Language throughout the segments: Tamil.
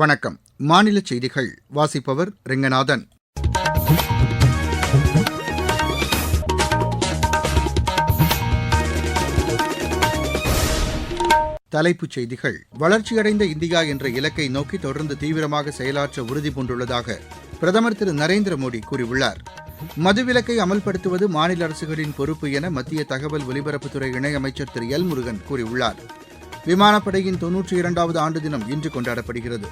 வணக்கம். மாநில செய்திகள் வாசிப்பவர் ரெங்கநாதன். தலைப்புச் செய்திகள். வளர்ச்சியடைந்த இந்தியா என்ற இலக்கை நோக்கி தொடர்ந்து தீவிரமாக செயலாற்ற உறுதி பூண்டுள்ளதாக பிரதமர் திரு நரேந்திர மோடி கூறியுள்ளார். மதுவிலக்கை அமல்படுத்துவது மாநில அரசுகளின் பொறுப்பு என மத்திய தகவல் ஒலிபரப்புத்துறை இணையமைச்சர் திரு எல் முருகன் கூறியுள்ளார். விமானப்படையின் தொன்னூற்றி இரண்டாவது ஆண்டு தினம் இன்று கொண்டாடப்படுகிறது.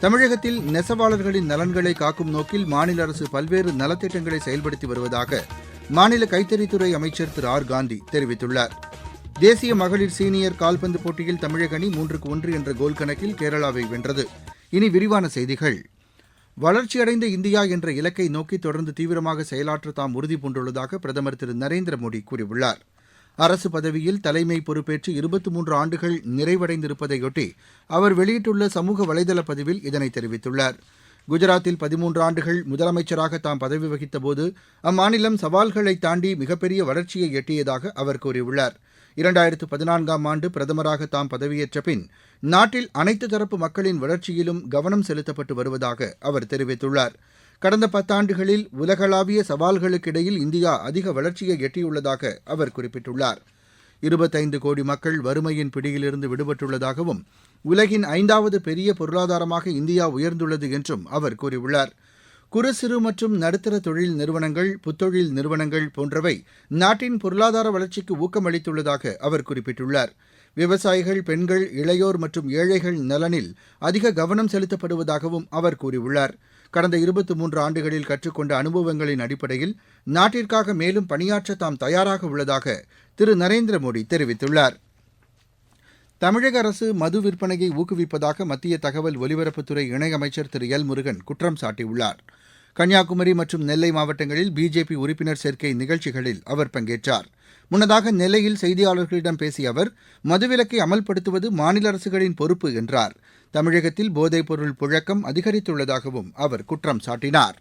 தமிழகத்தில் நெசவாளர்களின் நலன்களை காக்கும் நோக்கில் மாநில அரசு பல்வேறு நலத்திட்டங்களை செயல்படுத்தி வருவதாக மாநில கைத்தறித்துறை அமைச்சர் திரு. ஆர். காந்தி தெரிவித்துள்ளார். தேசிய மகளிர் சீனியர் கால்பந்து போட்டியில் தமிழக அணி மூன்றுக்கு ஒன்று என்ற கோல் கணக்கில் கேரளாவை வென்றது. இனி விரிவான செய்திகள். வளர்ச்சியடைந்த இந்தியா என்ற இலக்கை நோக்கி தொடர்ந்து தீவிரமாக செயலாற்ற தாம் உறுதி பூண்டுள்ளதாக பிரதமர் திரு. நரேந்திர மோடி கூறியுள்ளார். அரசு பதவியில் தலைமை பொறுப்பேற்று இருபத்தி மூன்று ஆண்டுகள் நிறைவடைந்திருப்பதையொட்டி அவர் வெளியிட்டுள்ள சமூக வலைதள பதிவில் இதனை தெரிவித்துள்ளார். குஜராத்தில் பதிமூன்று ஆண்டுகள் முதலமைச்சராக தாம் பதவி வகித்தபோது அம்மாநிலம் சவால்களை தாண்டி மிகப்பெரிய வளர்ச்சியை எட்டியதாக அவர் கூறியுள்ளார். இரண்டாயிரத்து பதினான்காம் ஆண்டு பிரதமராக தாம் பதவியேற்ற பின் நாட்டில் அனைத்து தரப்பு மக்களின் வளர்ச்சியிலும் கவனம் செலுத்தப்பட்டு வருவதாக அவர் தெரிவித்துள்ளார். கடந்த பத்தாண்டுகளில் உலகளாவிய சவால்களுக்கிடையில் இந்தியா அதிக வளர்ச்சியை எட்டியுள்ளதாக அவர் குறிப்பிட்டுள்ளார். இருபத்தைந்து கோடி மக்கள் வறுமையின் பிடியிலிருந்து விடுபட்டுள்ளதாகவும் உலகின் ஐந்தாவது பெரிய பொருளாதாரமாக இந்தியா உயர்ந்துள்ளது என்றும் அவர் கூறியுள்ளார். குறு சிறு மற்றும் நடுத்தர தொழில் நிறுவனங்கள் புத்தொழில் நிறுவனங்கள் போன்றவை நாட்டின் பொருளாதார வளர்ச்சிக்கு ஊக்கமளித்துள்ளதாக அவர் குறிப்பிட்டுள்ளார். விவசாயிகள் பெண்கள் இளையோர் மற்றும் ஏழைகள் நலனில் அதிக கவனம் செலுத்தப்படுவதாகவும் அவர் கூறியுள்ளார். கடந்த இருபத்து மூன்று ஆண்டுகளில் கற்றுக்கொண்ட அனுபவங்களின் அடிப்படையில் நாட்டிற்காக மேலும் பணியாற்ற தாம் தயாராக உள்ளதாக திரு நரேந்திர மோடி தெரிவித்துள்ளார். தமிழக அரசு மது விற்பனையை ஊக்குவிப்பதாக மத்திய தகவல் ஒலிபரப்புத்துறை இணையமைச்சர் திரு எல் முருகன் குற்றம் சாட்டியுள்ளார். கன்னியாகுமரி மற்றும் நெல்லை மாவட்டங்களில் பிஜேபி உறுப்பினர் சேர்க்கை நிகழ்ச்சிகளில் அவர் பங்கேற்றார். முன்னதாக நெல்லையில் செய்தியாளர்களிடம் பேசிய அவர் மதுவிலக்கை அமல்படுத்துவது மாநில அரசுகளின் பொறுப்பு என்றார். தமிழகத்தில் போதைப்பொருள் புழக்கம் அதிகரித்துள்ளதாகவும் அவர் குற்றம் சாட்டினார்.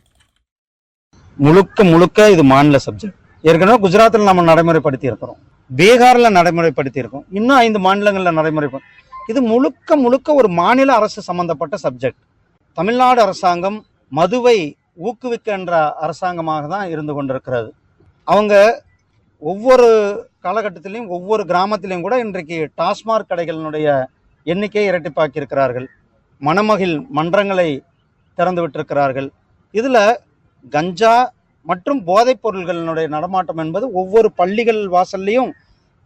முழுக்க முழுக்க இது மாநில சப்ஜெக்ட். ஏற்கனவே குஜராத்தில் நம்ம நடைமுறைப்படுத்தி இருக்கிறோம். பீகாரில் நடைமுறைப்படுத்தி இருக்கோம் இன்னும் ஐந்து மாநிலங்களில் நடைமுறை இது முழுக்க முழுக்க ஒரு மாநில அரசு சம்பந்தப்பட்ட சப்ஜெக்ட். தமிழ்நாடு அரசாங்கம் மதுவை ஊக்குவிக்கின்ற அரசாங்கமாக தான் இருந்து கொண்டிருக்கிறது. அவங்க ஒவ்வொரு காலகட்டத்திலையும் ஒவ்வொரு கிராமத்திலையும் கூட இன்றைக்கு டாஸ்மாக் கடைகளினுடைய எண்ணிக்கையை இரட்டிப்பாக்கியிருக்கிறார்கள். மணமகிழ் மன்றங்களை திறந்து விட்டிருக்கிறார்கள் இதில் கஞ்சா மற்றும் போதைப் பொருள்களினுடைய நடமாட்டம் என்பது ஒவ்வொரு பள்ளிகள் வாசல்லையும்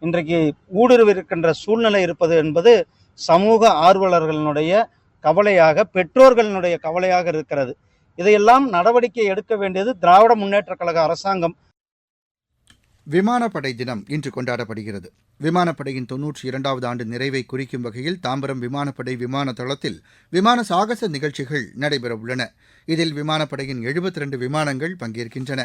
இன்றைக்கு ஊடுருவிருக்கின்ற சூழ்நிலை இருப்பது என்பது சமூக ஆர்வலர்களினுடைய கவலையாக பெற்றோர்களினுடைய கவலையாக இருக்கிறது. இதையெல்லாம் நடவடிக்கை எடுக்க வேண்டியது திராவிட முன்னேற்ற கழக அரசாங்கம். விமானப்படை தினம் இன்று கொண்டாடப்படுகிறது. விமானப்படையின் தொன்னூற்றி இரண்டாவது ஆண்டு நிறைவை குறிக்கும் வகையில் தாம்பரம் விமானப்படை விமான தளத்தில் விமான சாகச நிகழ்ச்சிகள் நடைபெறவுள்ளன இதில் விமானப்படையின் எழுபத்தி ரெண்டு விமானங்கள் பங்கேற்கின்றன.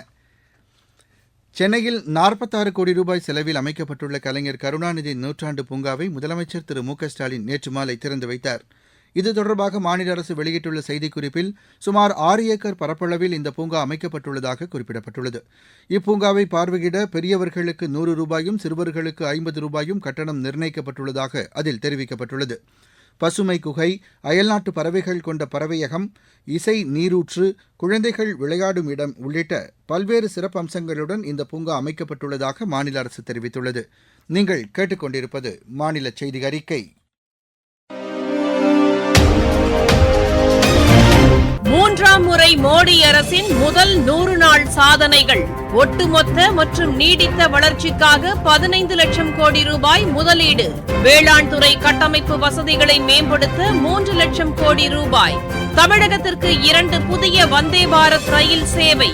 சென்னையில் நாற்பத்தாறு கோடி ரூபாய் செலவில் அமைக்கப்பட்டுள்ள கலைஞர் கருணாநிதி நூற்றாண்டு பூங்காவை முதலமைச்சர் திரு மு க ஸ்டாலின் நேற்று மாலை திறந்து வைத்தார். இது தொடர்பாக மாநில அரசு வெளியிட்டுள்ள செய்திக்குறிப்பில் சுமார் ஆறு ஏக்கர் பரப்பளவில் இந்த பூங்கா அமைக்கப்பட்டுள்ளதாக குறிப்பிடப்பட்டுள்ளது. இப்பூங்காவை பார்வையிட பெரியவர்களுக்கு நூறு ரூபாயும் சிறுவர்களுக்கு ஐம்பது ரூபாயும் கட்டணம் நிர்ணயிக்கப்பட்டுள்ளதாக அதில் தெரிவிக்கப்பட்டுள்ளது. பசுமை குகை அயல்நாட்டு பறவைகள் கொண்ட பறவையகம் இசை நீரூற்று குழந்தைகள் விளையாடும் இடம் உள்ளிட்ட பல்வேறு சிறப்பு அம்சங்களுடன் இந்த பூங்கா அமைக்கப்பட்டுள்ளதாக மாநில அரசு தெரிவித்துள்ளது. நீங்கள் கேட்டுக்கொண்டிருப்பது மாநில செய்தி அறிக்கை. மோடி அரசின் முதல் நூறு நாள் சாதனைகள். ஒட்டுமொத்த மற்றும் நீடித்த வளர்ச்சிக்காக பதினைந்து லட்சம் கோடி ரூபாய் முதலீடு. வேளாண் துறை கட்டமைப்பு வசதிகளை மேம்படுத்த மூன்று லட்சம் கோடி ரூபாய். தமிழகத்திற்கு இரண்டு புதிய வந்தே பாரத் ரயில் சேவை.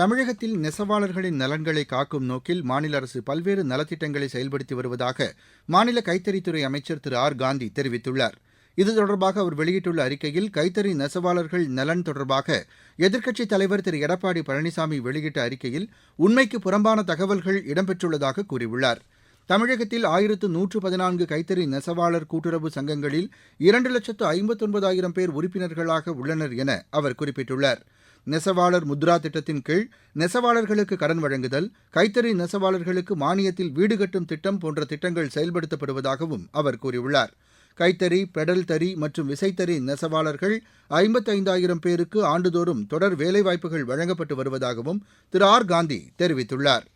தமிழகத்தில் நெசவாளர்களின் நலன்களை காக்கும் நோக்கில் மாநில அரசு பல்வேறு நலத்திட்டங்களை செயல்படுத்தி வருவதாக மாநில கைத்தறித்துறை அமைச்சர் திரு ஆர் காந்தி தெரிவித்துள்ளார். இது தொடர்பாக அவர் வெளியிட்டுள்ள அறிக்கையில் கைத்தறி நெசவாளர்கள் நலன் தொடர்பாக எதிர்க்கட்சித் தலைவர் திரு எடப்பாடி பழனிசாமி வெளியிட்ட அறிக்கையில் உண்மைக்கு புறம்பான தகவல்கள் இடம்பெற்றுள்ளதாக கூறியுள்ளார். தமிழகத்தில் ஆயிரத்து நூற்று பதினான்கு கைத்தறி நெசவாளர் கூட்டுறவு சங்கங்களில் இரண்டு லட்சத்து ஐம்பத்தொன்பதாயிரம் பேர் உறுப்பினர்களாக உள்ளனர் என அவர் குறிப்பிட்டுள்ளார். நெசவாளர் முத்ரா திட்டத்தின் கீழ் நெசவாளர்களுக்கு கடன் வழங்குதல் கைத்தறி நெசவாளர்களுக்கு மானியத்தில் வீடு கட்டும் திட்டம் போன்ற திட்டங்கள் செயல்படுத்தப்படுவதாகவும் அவர் கூறியுள்ளார். கைத்தறி பெடல் தறி மற்றும் விசைத்தறி நெசவாளர்கள் ஐம்பத்தைந்தாயிரம் பேருக்கு ஆண்டுதோறும் தொடர் வேலைவாய்ப்புகள் வழங்கப்பட்டு வருவதாகவும் திரு ஆர் காந்தி தெரிவித்துள்ளார்.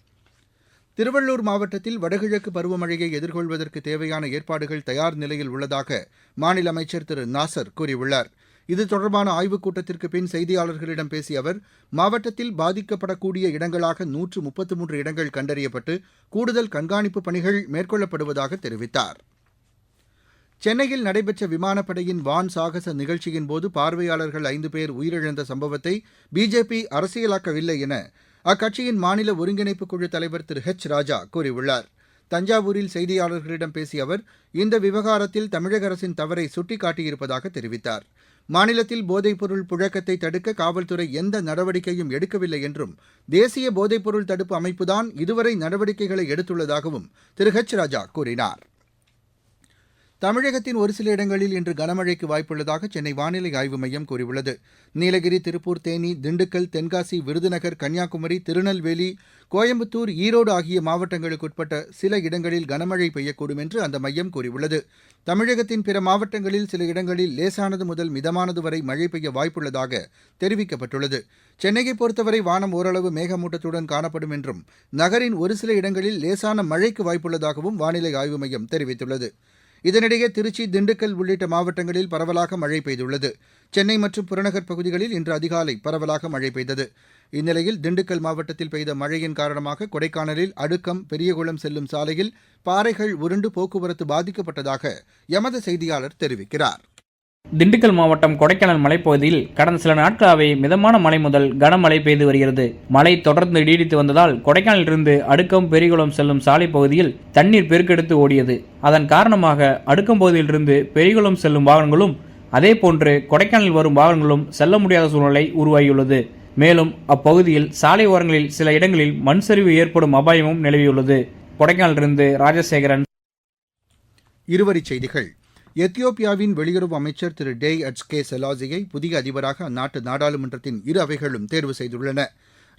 திருவள்ளூர் மாவட்டத்தில் வடகிழக்கு பருவமழையை எதிர்கொள்வதற்கு தேவையான ஏற்பாடுகள் தயார் நிலையில் உள்ளதாக மாநில அமைச்சர் திரு நாசர் கூறியுள்ளார். இது தொடர்பான ஆய்வுக் கூட்டத்திற்கு பின் செய்தியாளர்களிடம் பேசிய அவர் மாவட்டத்தில் பாதிக்கப்படக்கூடிய இடங்களாக நூற்று முப்பத்து மூன்று இடங்கள் கண்டறியப்பட்டு கூடுதல் கண்காணிப்பு பணிகள் மேற்கொள்ளப்படுவதாக தெரிவித்தார். சென்னையில் நடைபெற்ற விமானப்படையின் வான் சாகச நிகழ்ச்சியின்போது பார்வையாளர்கள் ஐந்து பேர் உயிரிழந்த சம்பவத்தை பிஜேபி அரசியலாக்கவில்லை என அக்கட்சியின் மாநில ஒருங்கிணைப்பு குழு தலைவர் திரு ஹெச் ராஜா கூறியுள்ளார். தஞ்சாவூரில் செய்தியாளர்களிடம் பேசிய அவர் இந்த விவகாரத்தில் தமிழக அரசின் தவறை சுட்டிக்காட்டியிருப்பதாக தெரிவித்தார். மாநிலத்தில் போதைப்பொருள் புழக்கத்தை தடுக்க காவல்துறை எந்த நடவடிக்கையும் எடுக்கவில்லை என்றும் தேசிய போதைப்பொருள் தடுப்பு அமைப்புதான் இதுவரை நடவடிக்கைகளை எடுத்துள்ளதாகவும் திரு. ஹெச். ராஜா கூறினார். தமிழகத்தின் ஒரு சில இடங்களில் இன்று கனமழைக்கு வாய்ப்புள்ளதாக சென்னை வானிலை ஆய்வு மையம் கூறியுள்ளது. நீலகிரி திருப்பூர் தேனி திண்டுக்கல் தென்காசி விருதுநகர் கன்னியாகுமரி திருநெல்வேலி கோயம்புத்தூர் ஈரோடு ஆகிய மாவட்டங்களுக்குட்பட்ட சில இடங்களில் கனமழை பெய்யக்கூடும் என்று அந்த மையம் கூறியுள்ளது. தமிழகத்தின் பிற மாவட்டங்களில் சில இடங்களில் லேசானது முதல் மிதமானது வரை மழை பெய்ய வாய்ப்புள்ளதாக தெரிவிக்கப்பட்டுள்ளது. சென்னையை பொறுத்தவரை வானம் ஓரளவு மேகமூட்டத்துடன் காணப்படும் என்றும் நகரின் ஒரு சில இடங்களில் லேசான மழைக்கு வாய்ப்புள்ளதாகவும் வானிலை ஆய்வு மையம் தெரிவித்துள்ளது. இதனிடையே திருச்சி திண்டுக்கல் உள்ளிட்ட மாவட்டங்களில் பரவலாக மழை பெய்துள்ளது. சென்னை மற்றும் புறநகர் பகுதிகளில் இன்று அதிகாலை பரவலாக மழை பெய்தது. இந்நிலையில் திண்டுக்கல் மாவட்டத்தில் பெய்த மழையின் காரணமாக கொடைக்கானலில் அடுக்கம் பெரியகுளம் செல்லும் சாலையில் பாறைகள் உருண்டு போக்குவரத்து பாதிக்கப்பட்டதாக எமது செய்தியாளர் தெரிவிக்கிறார். திண்டுக்கல் மாவட்டம் கொடைக்கானல் மலைப்பகுதியில் கடந்த சில நாட்களாகவே மிதமான மழை முதல் கனமழை பெய்து வருகிறது. மழை தொடர்ந்து நீடித்து வந்ததால் கொடைக்கானலிலிருந்து அடுக்கம் பெரிகுளம் செல்லும் சாலை பகுதியில் தண்ணீர் பெருக்கெடுத்து ஓடியது. அதன் காரணமாக அடுக்கம் பகுதியிலிருந்து பெரிகுளம் செல்லும் வாகனங்களும் அதே போன்று கொடைக்கானல் வரும் வாகனங்களும் செல்ல முடியாத சூழ்நிலை உருவாகியுள்ளது. மேலும் அப்பகுதியில் சாலை ஓரங்களில் சில இடங்களில் மண் சரிவு ஏற்படும் அபாயமும் நிலவியுள்ளது. கொடைக்கானலிருந்து ராஜசேகரன். இருவரிச் செய்திகள். எத்தியோப்பியாவின் வெளியுறவு அமைச்சர் திரு டேய் அட்ஸ்கே செலாசியை புதிய அதிபராக அந்நாட்டு நாடாளுமன்றத்தின் இரு அவைகளும் தேர்வு செய்துள்ளன.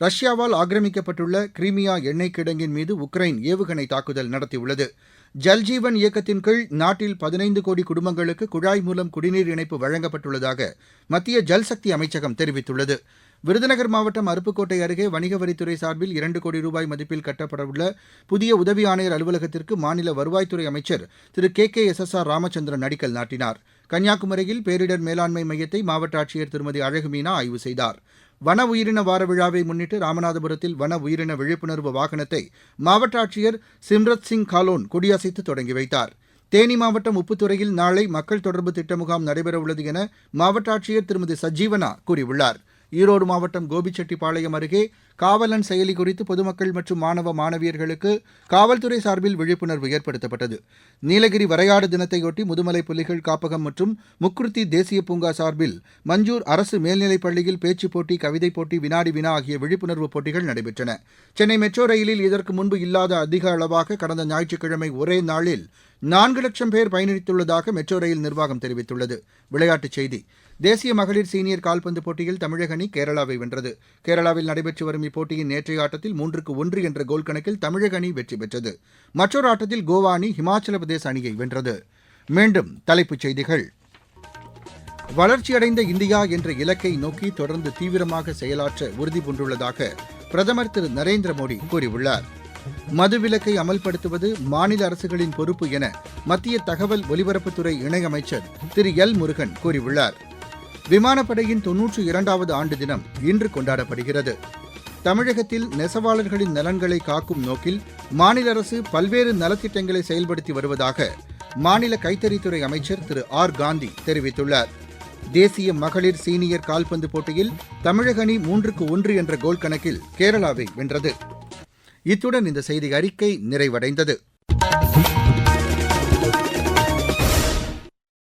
ரஷ்யாவால் ஆக்கிரமிக்கப்பட்டுள்ள கிரீமியா எண்ணெய் கிடங்கின் மீது உக்ரைன் ஏவுகணை தாக்குதல் நடத்தியுள்ளது. ஜல்ஜீவன் இயக்கத்தின் கீழ் நாட்டில் பதினைந்து கோடி குடும்பங்களுக்கு குழாய் மூலம் குடிநீர் இணைப்பு வழங்கப்பட்டுள்ளதாக மத்திய ஜல்சக்தி அமைச்சகம் தெரிவித்துள்ளது. விருதுநகர் மாவட்டம் அருப்புக்கோட்டை அருகே வணிக வரித்துறை சார்பில் இரண்டு கோடி ரூபாய் மதிப்பில் கட்டப்படவுள்ள புதிய உதவி ஆணையர் அலுவலகத்திற்கு மாநில வருவாய்த்துறை அமைச்சர் திரு K K S S R Ramachandran அடிக்கல் நாட்டினார். கன்னியாகுமரியில் பேரிடர் மேலாண்மை மையத்தை மாவட்ட ஆட்சியர் திருமதி அழகுமீனா ஆய்வு செய்தார். வன உயிரின வார விழாவை முன்னிட்டு ராமநாதபுரத்தில் வன உயிரின விழிப்புணர்வு வாகனத்தை மாவட்ட ஆட்சியர் சிம்ரத் சிங் காலோன் கொடியசைத்து தொடங்கி வைத்தார். தேனி மாவட்டம் உப்புத்துறையில் நாளை மக்கள் தொடர்பு திட்ட முகாம் நடைபெறவுள்ளது என மாவட்ட ஆட்சியர் திருமதி சஜீவனா கூறியுள்ளார். ஈரோடு மாவட்டம் கோபிச்செட்டிப்பாளையம் அருகே காவலன் செயலி குறித்து பொதுமக்கள் மற்றும் மாணவ மாணவியர்களுக்கு காவல்துறை சார்பில் விழிப்புணர்வு ஏற்படுத்தப்பட்டது. நீலகிரி வரையாடு தினத்தையொட்டி முதுமலை புலிகள் காப்பகம் மற்றும் முக்குருத்தி தேசிய பூங்கா சார்பில் மஞ்சூர் அரசு மேல்நிலைப் பள்ளியில் பேச்சுப் போட்டி கவிதைப் போட்டி வினாடி வினா ஆகிய விழிப்புணர்வு போட்டிகள் நடைபெற்றன. சென்னை மெட்ரோ ரயிலில் இதற்கு முன்பு இல்லாத அதிக அளவாக கடந்த ஞாயிற்றுக்கிழமை ஒரே நாளில் நான்கு லட்சம் பேர் பயணித்துள்ளதாக மெட்ரோ ரயில் நிர்வாகம் தெரிவித்துள்ளது. விளையாட்டுச் செய்தி தேசிய மகளிர் சீனியர் கால்பந்து போட்டியில் தமிழக அணி கேரளாவை வென்றது. கேரளாவில் நடைபெற்று வரும் இப்போட்டியின் நேற்றைய ஆட்டத்தில் மூன்றுக்கு ஒன்று என்ற கோல் கணக்கில் தமிழக அணி வெற்றி பெற்றது. மற்றொரு ஆட்டத்தில் கோவா அணி ஹிமாச்சல பிரதேச அணியை வென்றது. மீண்டும் தலைப்புச் செய்திகள். வளர்ச்சியடைந்த இந்தியா என்ற இலக்கை நோக்கி தொடர்ந்து தீவிரமாக செயலாற்ற உறுதிபூண்டுள்ளதாக பிரதமர் திரு நரேந்திர மோடி கூறியுள்ளார். மதுவிலக்கை அமல்படுத்துவது மாநில அரசுகளின் பொறுப்பு என மத்திய தகவல் ஒலிபரப்புத்துறை இணையமைச்சர் திரு எல் முருகன் கூறியுள்ளார். விமானப்படையின் தொன்னூற்றி இரண்டாவது ஆண்டு தினம் இன்று கொண்டாடப்படுகிறது. தமிழகத்தில் நெசவாளர்களின் நலன்களை காக்கும் நோக்கில் மாநில அரசு பல்வேறு நலத்திட்டங்களை செயல்படுத்தி வருவதாக மாநில கைத்தறித்துறை அமைச்சர் திரு ஆர் காந்தி தெரிவித்துள்ளார். தேசிய மகளிர் சீனியர் கால்பந்து போட்டியில் தமிழக அணி மூன்றுக்கு ஒன்று என்ற கோல் கணக்கில் கேரளாவை வென்றது. இத்துடன் இந்த செய்தி அறிக்கை நிறைவடைந்தது.